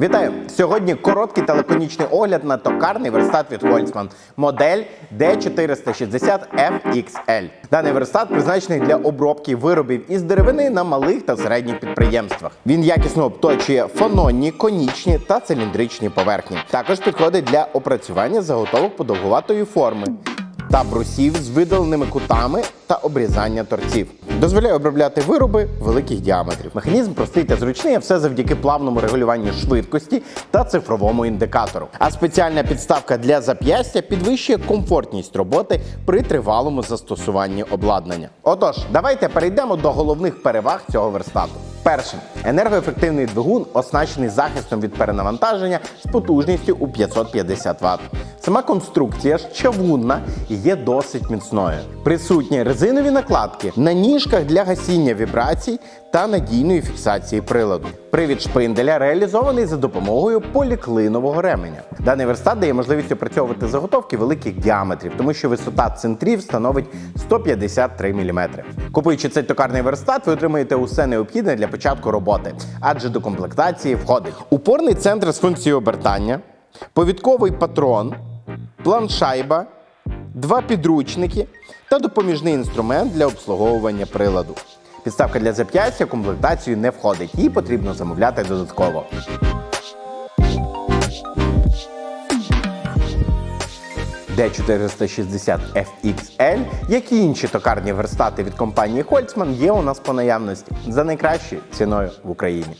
Вітаю! Сьогодні короткий та лаконічний огляд на токарний верстат від Holzmann. Модель D460FXL. Даний верстат призначений для обробки виробів із деревини на малих та середніх підприємствах. Він якісно обточує фанонні, конічні та циліндричні поверхні. Також підходить для опрацювання заготовок подовгуватої форми та брусів з видаленими кутами та обрізання торців. Дозволяє обробляти вироби великих діаметрів. Механізм простий та зручний, а все завдяки плавному регулюванню швидкості та цифровому індикатору. А спеціальна підставка для зап'ястя підвищує комфортність роботи при тривалому застосуванні обладнання. Отож, давайте перейдемо до головних переваг цього верстату. Перше, енергоефективний двигун оснащений захистом від перенавантаження з потужністю у 550 Вт. Сама конструкція ж чавунна і є досить міцною. Присутні резинові накладки на ніжках для гасіння вібрацій та надійної фіксації приладу. Привід шпинделя реалізований за допомогою поліклинового ременя. Даний верстат дає можливість опрацьовувати заготовки великих діаметрів, тому що висота центрів становить 153 мм. Купуючи цей токарний верстат, ви отримаєте усе необхідне для початку роботи, адже до комплектації входить упорний центр з функцією обертання, повідковий патрон, планшайба, два підручники та допоміжний інструмент для обслуговування приладу. Підставка для зап'ястя в комплектацію не входить, її потрібно замовляти додатково. D460 FXL, як і інші токарні верстати від компанії Holtzmann є у нас по наявності за найкращою ціною в Україні.